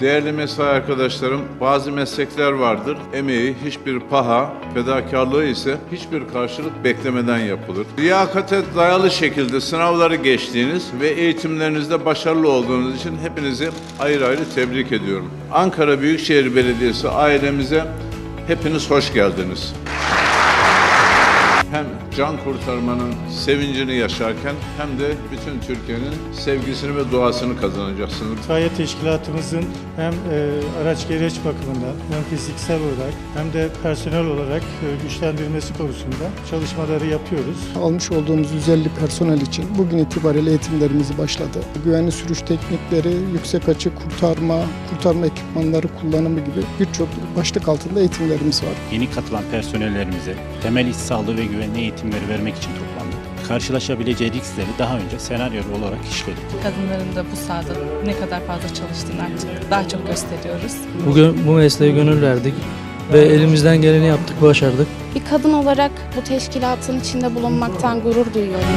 Değerli mesai arkadaşlarım, bazı meslekler vardır. Emeği hiçbir paha, fedakarlığı ise hiçbir karşılık beklemeden yapılır. Liyakate dayalı şekilde sınavları geçtiğiniz ve eğitimlerinizde başarılı olduğunuz için hepinizi ayrı ayrı tebrik ediyorum. Ankara Büyükşehir Belediyesi ailemize hepiniz hoş geldiniz hem can kurtarmanın sevincini yaşarken hem de bütün Türkiye'nin sevgisini ve duasını kazanacaksınız. İtfaiye teşkilatımızın hem e, araç gereç bakımından hem fiziksel olarak hem de personel olarak e, güçlendirmesi konusunda çalışmaları yapıyoruz. almış olduğumuz 150 personel için bugün itibariyle eğitimlerimiz başladı. Güvenli sürüş teknikleri, yüksek açı kurtarma, kurtarma ekipmanları kullanımı gibi birçok başlık altında eğitimlerimiz var. Yeni katılan personellerimize temel iş sağlığı ve güvenliği eğitimleri vermek için toplandık. Karşılaşabileceği riskleri daha önce senaryo olarak işledik. Kadınların da bu sahada ne kadar fazla çalıştığını artık daha çok gösteriyoruz. Bugün bu mesleğe gönül verdik ve elimizden geleni yaptık, başardık. Bir kadın olarak bu teşkilatın içinde bulunmaktan gurur duyuyorum.